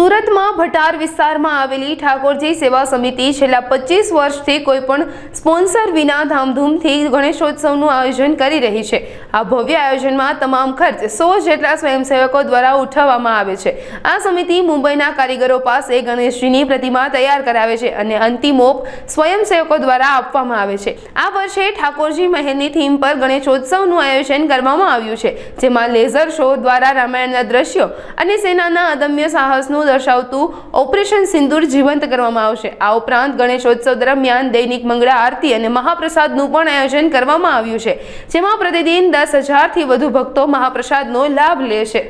સુરતમાં ભટાર વિસ્તારમાં આવેલી ઠાકોરજી સેવા સમિતિ છેલ્લા પચીસ વર્ષથી કોઈ પણ સ્પોન્સર વિના ધામધૂમથી ગણેશોત્સવનું આયોજન કરી રહી છે. આ ભવ્ય આયોજનમાં તમામ ખર્ચ સો જેટલા સ્વયંસેવકો દ્વારા ઉઠાવવામાં આવે છે. આ સમિતિ મુંબઈના કારીગરો પાસે ગણેશજીની પ્રતિમા તૈયાર કરાવે છે અને અંતિમોપ સ્વયંસેવકો દ્વારા આપવામાં આવે છે. આ વર્ષે ઠાકોરજી મહેલની થીમ પર ગણેશોત્સવનું આયોજન કરવામાં આવ્યું છે, જેમાં લેઝર શો દ્વારા રામાયણના દ્રશ્યો અને સેનાના અદમ્ય સાહસનું દર્શાવતું ઓપરેશન સિંદૂર જીવંત કરવામાં આવશે. આ ઉપરાંત ગણેશોત્સવ દરમિયાન દૈનિક મંગળા આરતી અને મહાપ્રસાદનું પણ આયોજન કરવામાં આવ્યું છે, જેમાં પ્રતિદિન દસ હજારથી વધુ ભક્તો મહાપ્રસાદનો લાભ લેશે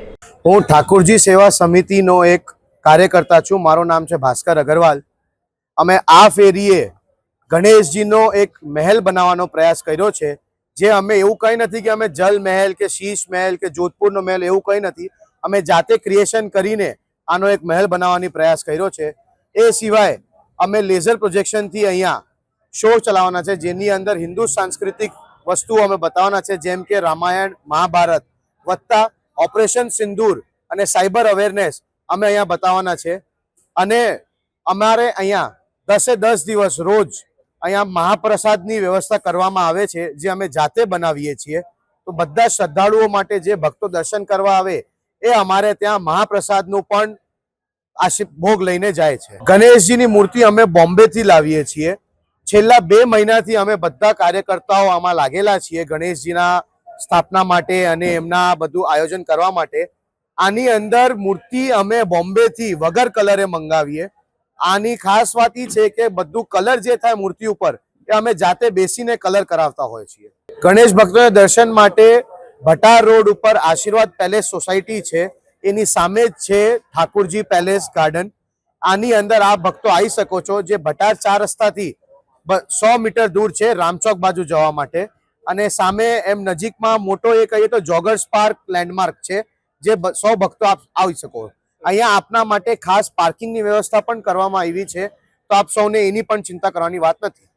હું ઠાકોરજી સેવા સમિતિનો એક કાર્યકર્તા છું. મારું નામ છે ભાસ્કર અગરવાલ. અમે આ ફેરીએ ગણેશજીનો એક મહેલ બનાવવાનો પ્રયાસ કર્યો છે, જે અમે એવું કંઈ નથી કે અમે જલ મહેલ કે શીશ મહેલ કે જોધપુરનો મહેલ એવું કંઈ નથી. અમે જાતે ક્રિએશન કરીને આનો એક મહેલ બનાવવાની પ્રયાસ કર્યો છે. એ સિવાય અમે લેઝર પ્રોજેક્શનથી અહીંયા શો ચલાવવાના છે. જેની અંદર હિન્દુ સાંસ્કૃતિક વસ્તુઓ અમે બતાવવાના છે. જેમ કે રામાયણ, મહાભારત વત્તા ઓપરેશન સિંદૂર અને સાયબર અવેરનેસ અમે અહીંયા બતાવવાના છે. અને અમારે અહીંયા દસે દસ દિવસ રોજ અહીંયા મહાપ્રસાદની વ્યવસ્થા કરવામાં આવે છે, જે અમે જાતે બનાવીએ છીએ. તો બધા શ્રદ્ધાળુઓ માટે જે ભક્તો દર્શન કરવા આવે એ અમારે ત્યાં મહાપ્રસાદનું પણ આશી, ભોગ લઈને જાય છે. ગણેશજીની મૂર્તિ અમે બોમ્બેથી લાવીએ છીએ. છેલ્લા બે મહિનાથી અમે બધા કાર્યકર્તાઓ આમાં લાગેલા છીએ ગણેશજીના સ્થાપના માટે અને એમના બધું આયોજન કરવા માટે. આની અંદર મૂર્તિ અમે બોમ્બેથી વગર કલરે મંગાવીએ. આની ખાસ વાત એ છે કે બધું કલર જે થાય મૂર્તિ ઉપર એ અમે જાતે બેસીને કલર કરાવતા હોય છીએ. ગણેશ ભક્તોને દર્શન માટે ભટાર રોડ ઉપર આશીર્વાદ પેલેસ સોસાયટી છે. એની સામે જ છે ઠાકુરજી પેલેસ ગાર્ડન. આની અંદર આ ભક્તો આવી શકો છો જે ભટાર ચાર રસ્તાથી સો મીટર દૂર છે રામચોક બાજુ જવા માટે. અને સામે એમ નજીકમાં મોટો એ કહીએ તો જોગર્સ પાર્ક લેન્ડમાર્ક છે, જે સો ભક્તો આપ આવી શકો. અહીંયા આપના માટે ખાસ પાર્કિંગની વ્યવસ્થા પણ કરવામાં આવી છે. તો આપ સૌને એની પણ ચિંતા કરવાની વાત નથી.